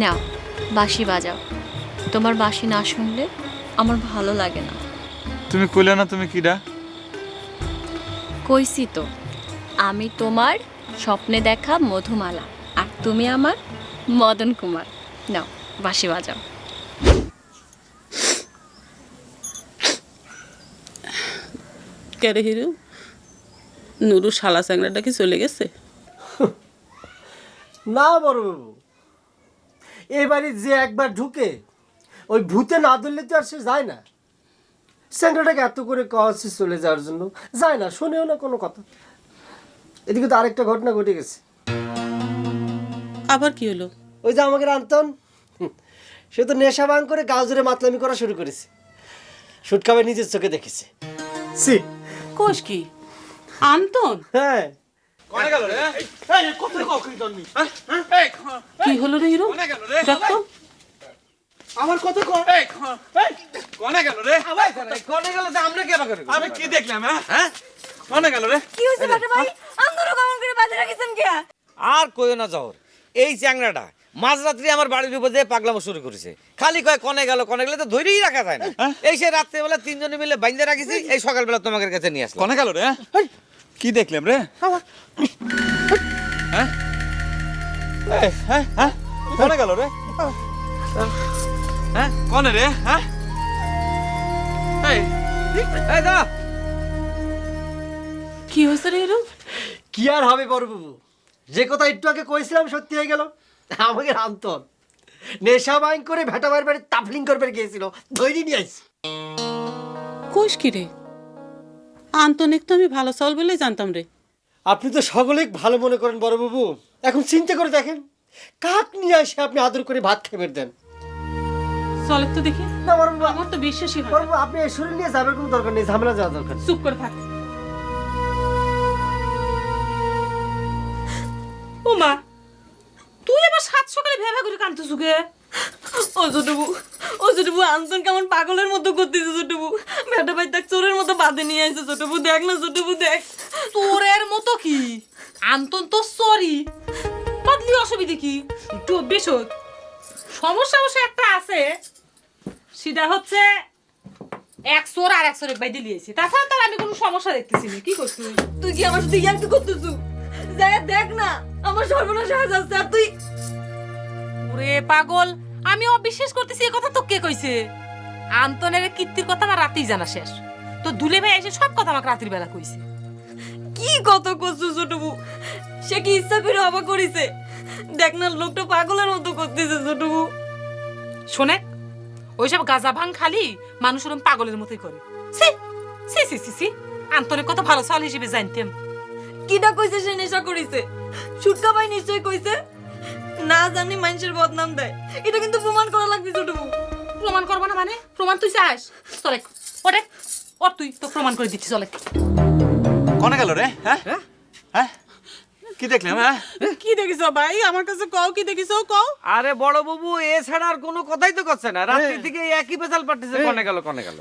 নাও বাঁশি বাজাও। তোমার বাঁশি না শুনলে আমার ভালো লাগে না। তুমি কইলে না তুমি কিডা? কইছি তো আমি তোমার স্বপ্নে দেখা মধুমালা আর তুমি আমার মদন কুমার। নাও বাঁশি বাজাও। কেরে হিরু? নুরু শালা চ্যাংড়াটা কি চলে গেছে? না বড়বাবু এই বাড়ির যে একবার ঢুকে ওই ভূতে না ধরলে তো আর সে যায় না। স্যাংরাটাকে এত করে কওয়াচ্ছে চলে যাওয়ার জন্য? যায় না শোনেও না কোনো কথা। এদিকে তো আরেকটা ঘটনা ঘটে গেছে। আবার কি হলো? ওই যে আমাকে আন্তন সে তো নেশা ভাঙ করে গাও জুড়ে মাতলামি করা শুরু করেছে। সুটকাবে নিজের চোখে দেখেছে। সি কোষ কি? আন্তন? হ্যাঁ। কি হলো রে হিরু? দেখতো আমার কথা কনে গেল রে? কনে গেল আমরা কি করে আমি কি দেখলাম হ্যাঁ? কনে গেল রে? কি হয়েছে বাটা ভাই? আন্দোলন কেমন করে বাজে রাখিছেন কে? আর কইও না জহর। এই চ্যাংড়াটা মাঝরাত্রি আমার বাড়ির উপর দিয়ে পাগলামো শুরু করেছে। খালি কয় কনে গেল কনে গেলে তো ধরেই রাখা যায় না। এই সে রাত্রেবেলা তিনজনে মিলে বাইন্দে রাখিছি এই সকালবেলা তোমাদের কাছে নিয়ে আসলাম। কনে গেল রে? হ্যাঁ? কি দেখলাম রে? হ্যাঁ? হ্যাঁ হ্যাঁ? কনে গেল রে? হ্যাঁ? কনে রে? হ্যাঁ? এই এই দা কি হয়েছে রে হিরু কি আর হবে বড়বাবু যে কথা একটু আগে কইছিলাম সত্যি হয়ে গেল। আমাকে আন্তন নেশা বাইন করে ভেটা বাড়ি বাড়ি তাফলিং করবে গিয়েছিল। ধৈর্য নিয়ে আইছি। কোষ কি রে? আন্তনিক তো আমি ভালো চাউল বলেই জানতাম রে। আপনি তো সকলেই ভালো মনে করেন বড়বাবু। এখন চিন্তা করে দেখেন কাক নিয়ে আসে আপনি আদর করে ভাত খাবার দেন। চলে তো দেখি। না বড়বাবু আমার তো বিশ্বাসই হয়। বড়বাবু আপনি এই শরীর নিয়ে যাবেন কোনো দরকার নেই ঝামেলা যাওয়া দরকার চুপ করে থাক। ও মা তুই আবার সাত সকালে ভেবে করে কানতে সুখে ও ছোটবু ও ছোটবু আন্তন কেমন পাগলের মতো করতেছে ছোটবু ভেটা ভাই দেখ, চোরের মতো বাদে নিয়ে আসছে ছোটবু দেখ না ছোটবু দেখ। তোরের মতো কি? আন্তন তো সরি বদলি অসুবিধে কি? একটু অভ্যেস সমস্যা অবশ্য একটা আছে। সেটা হচ্ছে এক চোর আর এক চোরের বাইদে লিয়েছে তাছাড়া তার আমি কোনো সমস্যা দেখতেছি না। কি করছিস? তুই কি আমার সাথে ইয়ার্কি করতেছু? দেখ না, আমার সর্বনাশ হয়ে যাচ্ছে। আর তুই ওরে পাগল, আমি অবিশ্বাস করতেছি এই কথা তো কে কইছে? আন্তনের কীর্তির কথা আমার রাতেই জানা শেষ। তো দুলে ভাই এসে সব কথা আমাকে রাতের বেলা কইছে। কি কত করছ ছোটবু সে কি ইচ্ছা করে অবাক করিছে? দেখ না, লোকটা পাগলের মতো করতেছে ছোটবু শোনে, ওইসব গাঁজা ভাং খালি মানুষ ওরম পাগলের মতোই করে। সি সি সি সি সি আন্তনের কথা ভালো চাল হিসেবে জানতাম। কিটা কইছে সে নেশা করিছে? সুটকা ভাই নিশ্চয় কইছে? না জানি মানুষের বদনাম দেয়। এটা কিন্তু প্রমাণ করা লাগবে ছোটবু। প্রমাণ করব না মানে? প্রমাণ তুই চাস? চলে। ওরে ওর তুই তো প্রমাণ করে দিচ্ছি চলে। কনে গেল রে? হ্যাঁ? হ্যাঁ? কি দেখলাম হ্যাঁ? কি দেখিস ভাই? আমার কাছে কও কি দেখিস কও। আরে বড় বাবু এ ছাড়া আর কোনো কথাই তো করছে না। রাত্রি থেকে এই একই পেশাল পাঠিয়েছে কনে গেল কনে গেল।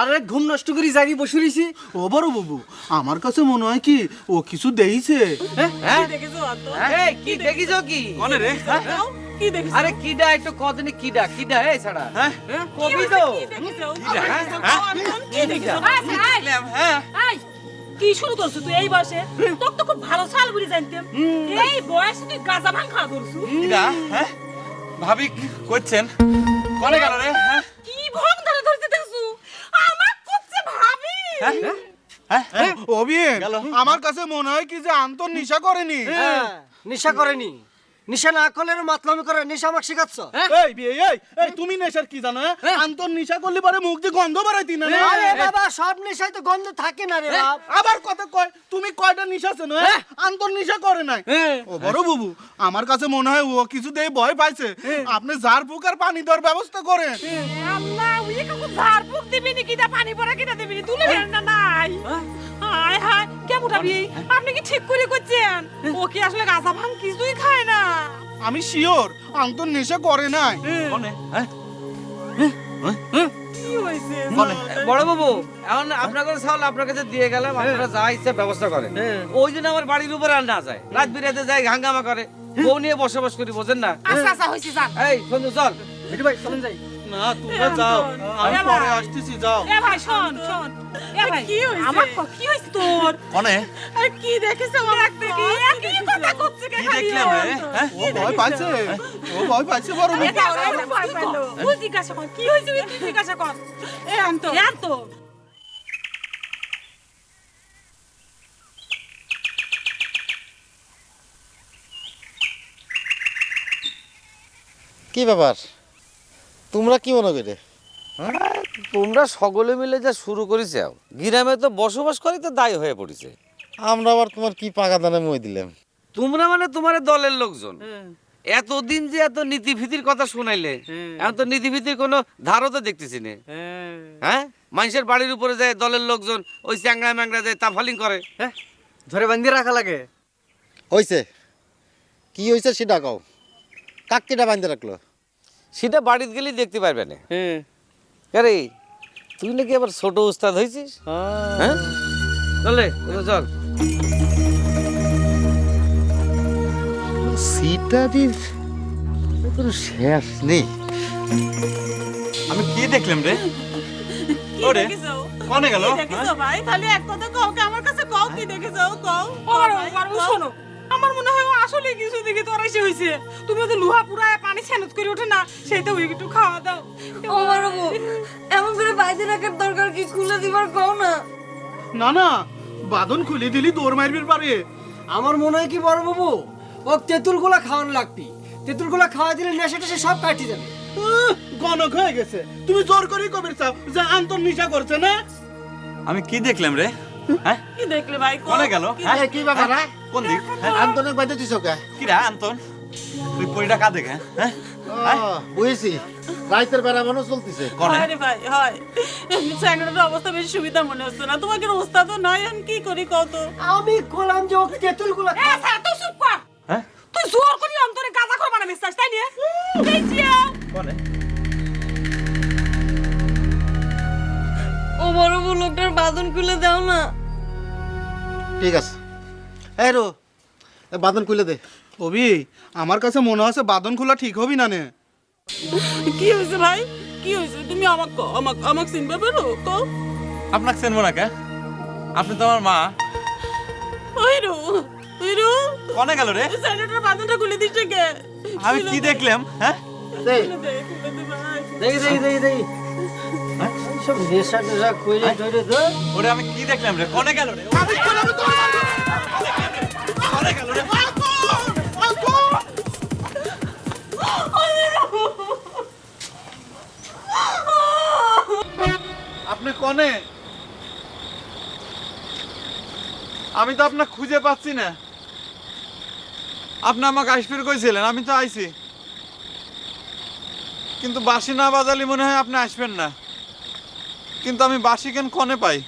আরে ঘুম নষ্ট করে জাগি বসে রইছি। ও বড় বাবু আমার কাছে মনে হয় কি ও কিছু দেইছে। হ্যাঁ? কি দেখিছো কি কনে রে? হ্যাঁ? কি দেখিস আরে কিডা একটু কদিনে কিডা কিডা এই ছাড়া হ্যাঁ। কবি তো। কি দেখিস দেখলাম হ্যাঁ? আই কি শুরু করছ তুই এই বয়সে? তোর তো খুব ভালো চাল বুড়ি জানতাম। এই বয়সে তুই গাঁজা ভাং খাওয়া করছ? হ্যাঁ? ভাবি করছেন কনে গেল রে? হ্যাঁ? কি ভং ধরে ধরতে দেখছ? আমার করছে ভাবি। হ্যাঁ? হ্যাঁ? আমার কাছে মনে হয় কি যে আন্তর নিশা করেনি। হ্যাঁ নিশা করেনি। নেশা না করলে মাতলামি করে নিশা আমাকে শেখাচ্ছ? এই বিয়ে এই এই তুমি নেশার কি জানো হ্যাঁ? আন্তর নিশা করলে পরে মুখ দিয়ে গন্ধ বাড়াইতি না? আরে বাবা সব নেশায় তো গন্ধ থাকে না রে বাপ। আবার কথা কয় তুমি কয়টা নিশা আছে না আন্তর নিশা করে নাই। ও বড় বাবু আমার কাছে মনে হয় ও কিছু দিয়ে ভয় পাইছে। আপনি জার ফুক আর পানি দেওয়ার ব্যবস্থা করেন। আল্লাহ উই কাকু ঝাড় ফুক দিবি নি কিটা পানি পড়া কিটা দিবি নি তুলে না নাই। হায় হায় কেমন ভাবি আপনি কি ঠিক করে করছেন? ও কি আসলে গাঁজা ভাং কিছুই খায় না। আমি শিওর আন্তর নেশা করে নাই। হ্যাঁ। কনে বড় বাবু এখন আপনার কাছে চাউল আপনার কাছে দিয়ে গেলাম আপনারা যা ইচ্ছা ব্যবস্থা করেন। ওই দিন আমার বাড়ির উপরে আর না যায়। রাত বিরাতে যায় হাঙ্গামা করে। বউ নিয়ে বসবাস করি বোঝেন না? আচ্ছা আচ্ছা হয়েছে যান। এই বন্ধু চল। ভাই চলেন যাই। না তোমরা যাও। আমি পরে আসতেছি যাও। এ ভাই শোন শোন। এ ভাই কি হয়েছে আমার কি হয়েছে তোর? কনে? আর কি দেখেছ আমার কি কি কথা করছে কে কি দেখলাম রে হ্যাঁ? ও ভয় পাইছে ও ভয় পাইছে বড় বাবু তুই জিজ্ঞাসা কর? কি হয়েছে? তুই জিজ্ঞাসা কর? এ আনতো। এ আনতো। কি ব্যাপার? তোমরা কি মনে করে? তোমরা সকলে মিলে যা শুরু করেছে গ্রামে তো বসবাস করি তো দায়ী হয়ে পড়েছে। আমরা আবার তোমার কি পাকা দানে মই দিলাম? তোমরা মানে তোমার দলের লোকজন। এতদিন যে এত নীতি ভীতির কথা শুনাইলে এখন তো নীতি কোনো ধারও তো দেখতেছি না। হ্যাঁ। মানুষের বাড়ির উপরে যায় দলের লোকজন ওই চ্যাংড়া ম্যাংড়া যায় তাফালিং করে। হ্যাঁ? ধরে বান্ধিয়ে রাখা লাগে। হয়েছে কি হয়েছে সেটা কও। কাক কেটা বাঁধতে রাখল। সেটা বাড়িতে গেলেই দেখতে পারবে না। আরে তুই নাকি আবার ছোট উস্তাদ হয়েছিস হ্যাঁ। চলে চলে চল। সিটারির কোনো শেষ নেই। আমি কি দেখলাম রে? ওরে কনে গেল? দেখেছ ভাই? তাহলে এক কথা কও আমার কাছে কও কি দেখেছ? কও। পারো পারো শোনো। আমার মনে হয় ও আসলে কিছু দেখে তোর এসে হয়েছে তুমি ওদের লোহা পুরায় পানি ছানত করে ওঠে না সেইটা ওই একটু খাওয়া দাও। ও মারবো এমন করে বাইরে রাখার দরকার কি খুলে দিবার কও না? না না বাদন খুলে দিলি দৌড় মারবির পারে আমার মনে হয় কি বড় বাবু ও তেঁতুলগুলা খাওয়ানো লাগতি। তেঁতুলগুলা খাওয়া দিলে নেশা টেশা সব কাটি যাবে। গণক হয়ে গেছে। তুমি জোর করেই কবির চাও যে আন্তর নিশা করছে না? আমি কি দেখলাম রে? হ্যাঁ? কি দেখলে ভাই? কোনে গেল হ্যাঁ? কি ব্যাপার হ্যাঁ? কোন দিক? হ্যাঁ বাঁধতে দিছ কে? কিরা আন্তন? তুই পরিটা কা? হ্যাঁ? বুঝছি। রাইতের বেড়া মানুষ চলতেছে। আরে ভাই হয়। স্যাংরাটার অবস্থা বেশি সুবিধা মনে হচ্ছে না। তোমাকে ওস্তাদ নাই আমি কি করি কত তো? আমি কলাম যে স্যার তুই চুপ কর। লোকটার বাদন খুলে দাও না। ঠিক আছে। এই রো এ বাঁধন খুলে দে। অবি আমার কাছে মনে হচ্ছে বাদন খোলা ঠিক হবি না নে। কি হয়েছে ভাই? কি হয়েছে? তুমি আমাক কও আমাক আমাক চিনবে পারো কও। আপনাকে চেনবো না কে? আপনি তো আমার মা। ওই রো ওই রো। কনে গেল রে? স্যাংরাটার বাঁধনটা খুলে দিচ্ছে কে? আমি কি দেখলাম হ্যাঁ? দে খুলে দে খুলে সব নেশা টেশা কইরে টইরে দে ওরে আমি কি দেখলাম রে? কনে গেল রে? কনে গেল রে? আপনি কনে? আমি তো আপনাকে খুঁজে পাচ্ছি না। আপনি আমাকে আসফির কইছিলেন আমি তো আইছি। কিন্তু বাসি না বাজালি মনে হয় আপনি আসবেন না। কিন্তু আমি বাসি কেন কনে পাই।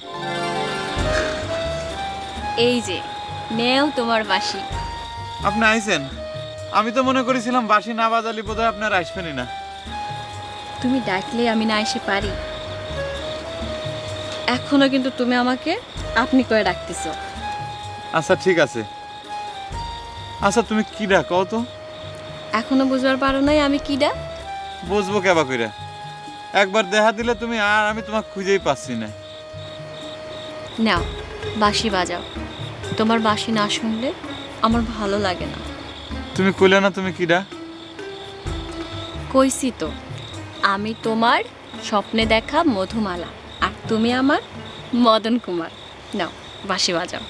এই যে নেও তোমার বাসি। আপনি আইছেন? আমি তো মনে করেছিলাম বাসি না বাজালি বোধহয় আপনার আসবেনই না। তুমি ডাকলে আমি না এসে পারি। এখনও কিন্তু তুমি আমাকে আপনি করে ডাকতেছো। আচ্ছা ঠিক আছে। আচ্ছা তুমি কি ডাকো তো? এখনও বুঝবার পারো নাই আমি কিডা বুঝব কেবা কইরা। একবার দেখা দিলে তুমি আর আমি তোমাকে খুঁজেই পাচ্ছি না। নাও বাঁশি বাজাও। তোমার বাঁশি না শুনলে আমার ভালো লাগে না। তুমি কইলে না তুমি কিডা? কইছি তো আমি তোমার স্বপ্নে দেখা মধুমালা আর তুমি আমার মদন কুমার নাও বাঁশি বাজাও।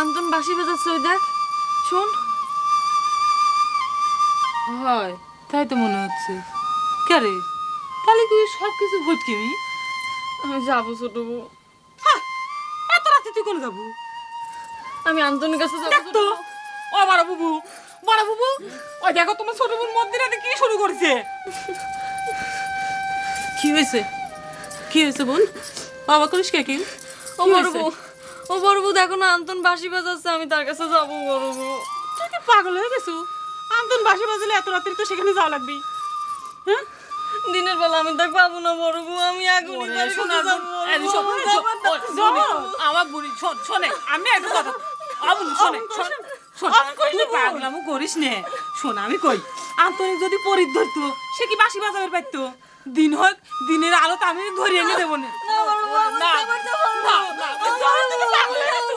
আন্তন বাসি বাজাচ্ছে ওই দেখ। শোন। হয় তাই তো মনে হচ্ছে। কে রে? তাহলে কি সব কিছু ভটকেমি আমি যাব ছোট বউ। হ্যাঁ এত রাতে তুই কোন যাব? আমি আন্তনের কাছে যাব তো। ও বড় বুবু বড় বুবু ওই দেখো তোমার ছোট বোন মন্দিরে কি শুরু করছে? কি হয়েছে? কি হয়েছে বোন বাবা করিস কে কি? ও বড় বউ। ও বড় বউ দেখো না আন্তন বাসি বাজাচ্ছে আমি তার কাছে যাব বড় বউ তুই কি পাগল হয়ে গেছো? আন্তন বাসি বাজলে এত রাত্রি তো সেখানে যাওয়া লাগবে। হ্যাঁ? দিনের বেলা আমি তাকে পাবো না বড় বউ আমি এখনই তার কাছে যাব আমার বুড়ি শোন শোনে আমি একটা কথা আবুল শোনে পাগলামো করিস নে। শোন আমি কই আন্তরিক যদি পরিত ধরতো সে কি বাসি বাজাবের পারতো? দিন হোক দিনের আলো আমি ধরিয়ে এনে দেবো না। না, বড় বউ, আমার না, যাবার না, বড় না, বউ। না, আমার যাওয়ার যাবার থেকে না, পাগল হয়ে গেছো।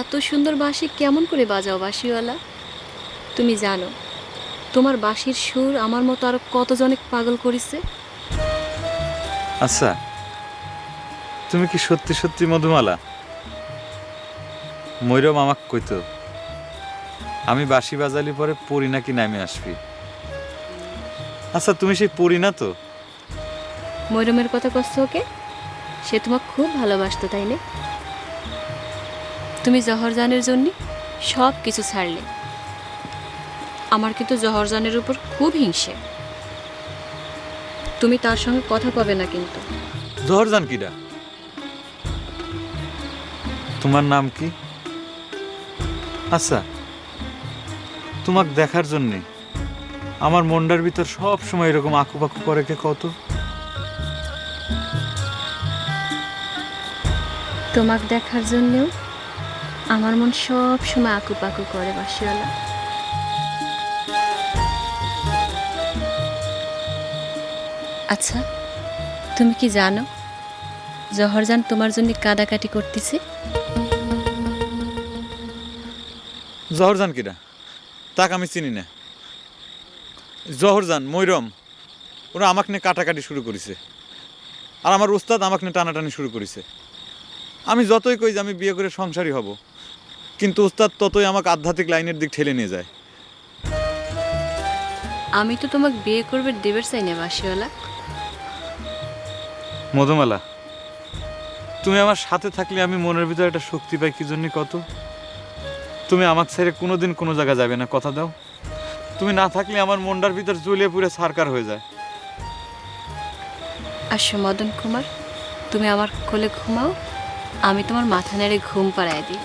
এত সুন্দর বাঁশি কেমন করে বাজাও বাঁশিওয়ালা? তুমি জানো তোমার বাঁশির সুর আমার মতো আরও কতজনে পাগল করিছে? আচ্ছা তুমি কি সত্যি সত্যি মধুমালা? ময়ূরম আমাক কইতো আমি বাঁশি বাজালি পরে পড়ি নাকি নামে আসবি। আচ্ছা তুমি সেই পড়ি না তো? ময়রমের কথা কষ্ট ওকে? সে তোমাকে খুব ভালোবাসতো তাই না? তুমি জহরজানের জন্য সব কিছু ছাড়লে। আমার কিন্তু জহরজানের উপর খুব হিংসে। তুমি তার সঙ্গে কথা পাবে না কিন্তু। জহরজান কিডা? তোমার নাম কি? আচ্ছা তোমাক দেখার জন্যে আমার মন্ডার ভিতর সব সময় এরকম আঁকুপাকু করে কে কত? তোমাক দেখার জন্যেও আমার মন সব সময় আকুপাকু করে বাসিওয়ালা আচ্ছা তুমি কি জানো, জহরজান তোমার জন্য কাদাকাটি করতেছে? জহরজান কিডা? তাক আমি চিনি না। জহরজান ময়রম ওরা আমাকে নিয়ে কাটাকাটি শুরু করেছে। আর আমার উস্তাদ আমাকে নিয়ে টানাটানি শুরু করেছে। আমি যতই কই যে আমি বিয়ে করে সংসারী হব। কিন্তু উস্তাদ ততই আমাকে আধ্যাত্মিক লাইনের দিক ঠেলে নিয়ে যায়। আমি তো তোমাকে বিয়ে করবে দেবের চাই না বাসিওয়ালা মধুমালা তুমি আমার সাথে থাকলে আমি মনের ভিতরে একটা শক্তি পাই কি জন্য কত? তুমি আমার ছেড়ে কোনোদিন কোনো জায়গা যাবে না কথা দাও। তুমি না থাকলে আমার মনটার ভিতর জ্বলিয়ে পুরে সারকার হয়ে যায়। আসো মদন কুমার তুমি আমার কোলে ঘুমাও আমি তোমার মাথা নেড়ে ঘুম পাড়ায় দিই।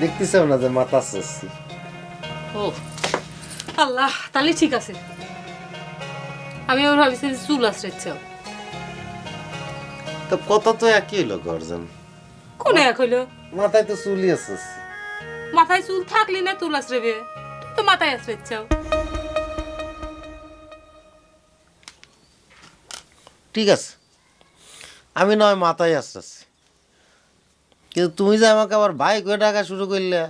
দেখতেছ না যে মাথা আসছি ও আল্লাহ তাহলে ঠিক আছে। আমি ওর ভাবিছি যে চুল আশ্রাইছে তো কত তো একই হলো গর্জন। কোন এক হইল? মাথায় তো চুলই আছে। মাথায় চুল থাকলি না চুল আশ্রাবে? তুই তো মাথায় আশ্রাইছাও ঠিক আছে। আমি নয় মাথায় আসতেছি কিন্তু তুমি যে আমাকে আবার ভাই করে ডাকা শুরু করলে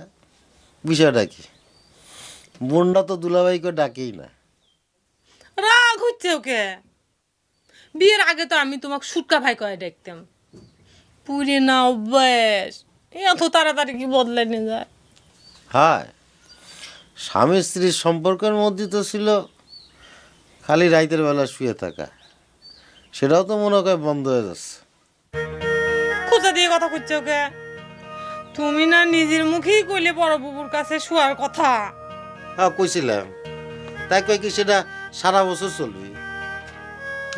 বিষয়টা কি? বোনটা তো দুলাভাই করে ডাকেই না। রাগ হচ্ছে ওকে। বিয়ের আগে তো আমি তোমাকে সুটকা ভাই কয়ে দেখতাম। পুরে না অভ্যাস। এত তাড়াতাড়ি কি বদলে নিয়ে যায়? হ্যাঁ স্বামী স্ত্রীর সম্পর্কের মধ্যে তো ছিল খালি রাইতের বেলা শুয়ে থাকা। সেটাও তো মনে হয় বন্ধ হয়ে যাচ্ছে। কথা করছে ওকে তুমি না নিজের মুখেই কইলে বড় বুবুর কাছে শোয়ার কথা। হ্যাঁ কইছিলাম। তাই কই কি সেটা সারা বছর চলবে?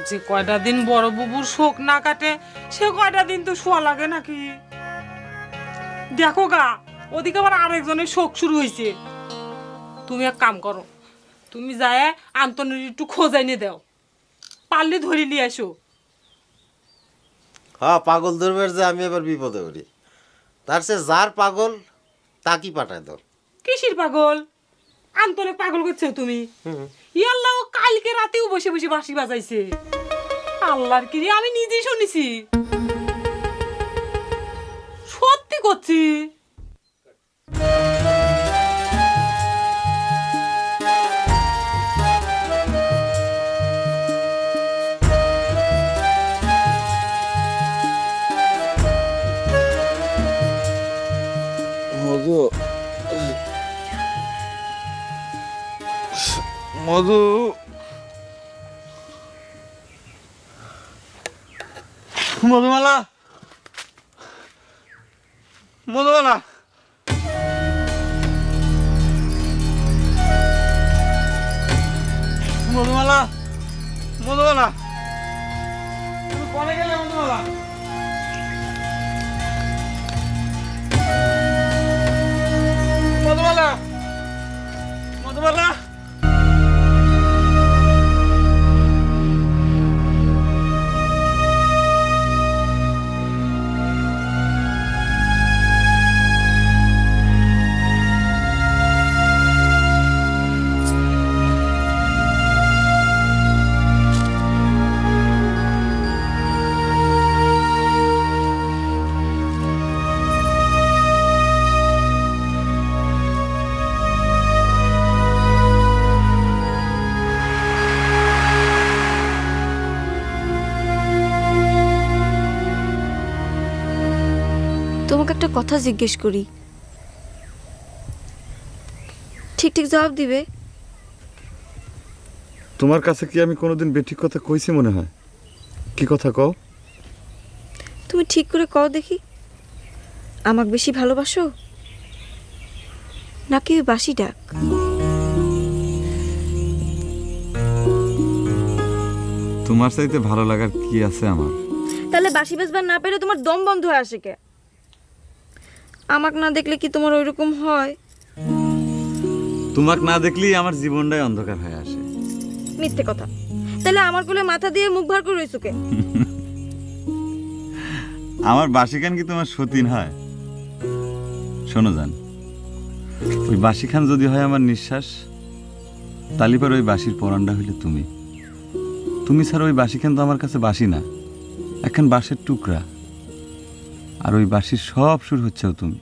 যে কয়টা দিন বড় বুবুর শোক না কাটে সে কয়টা দিন তো শোয়া লাগে নাকি? দেখো গা ওদিকে আবার আরেকজনের শোক শুরু হয়েছে তুমি এক কাম করো তুমি যায় আন্তনের একটু খোঁজাই নিয়ে দাও। পারলে ধরে নিয়ে আসো। হ্যাঁ পাগল ধরবে যে আমি এবার বিপদে পড়ি। তার সে যার পাগল তাকি পাঠায় দাও। কিসির পাগল? আন্তরে পাগল করছ তুমি। ইয়াল্লাহ কালকে রাতেও বসে বসে বাঁশি বাজাইছে। আল্লাহর কি আমি নিজেই শুনেছি। সত্যি করছি। মধু। মধুমালা। মধুমালা। মধুমালা। মধুমালা। তুমি কনে গেলে মধুমালা। মধুমালা। মধুমালা। কথা জিজ্ঞেস করি। ঠিক ঠিক জবাব দিবে। তোমার কাছে কি আমি কোনোদিন বেঠিক কথা কইছি মনে হয়? কি কথা কও? তুমি ঠিক করে কও দেখি। আমাকে বেশি ভালোবাসো? নাকি ওই বাসি ডাক? তোমার চাইতে ভালো লাগার কি আছে আমার? তাহলে বাসি বাজবার না পেরে তোমার দম বন্ধ হয়ে আসে কে? আমাকে না দেখলে কি তোমার ওইরকম হয়? তোমাক না দেখলেই আমার জীবনটাই অন্ধকার হয়ে আসে। মিথ্যে কথা। তাহলে আমার কোলে মাথা দিয়ে মুখ ভার করে রইছো কে? আমার বাসিখান কি তোমার সতীন হয়? শোনো যান ওই বাসিখান যদি হয় আমার নিঃশ্বাস তালিপার ওই বাসির পরানটা হইলে তুমি। তুমি ছাড়া ওই বাসিখান তো আমার কাছে বাসি না এখন বাঁশের টুকরা। আর ওই বাঁশির সব সুর হচ্ছে তুমি।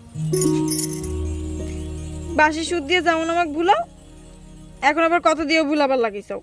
বাসি সুর দিয়ে যেমন আমাকে ভুলাও, এখন আবার কত দিয়ে ভুলাবার লাগিয়েছো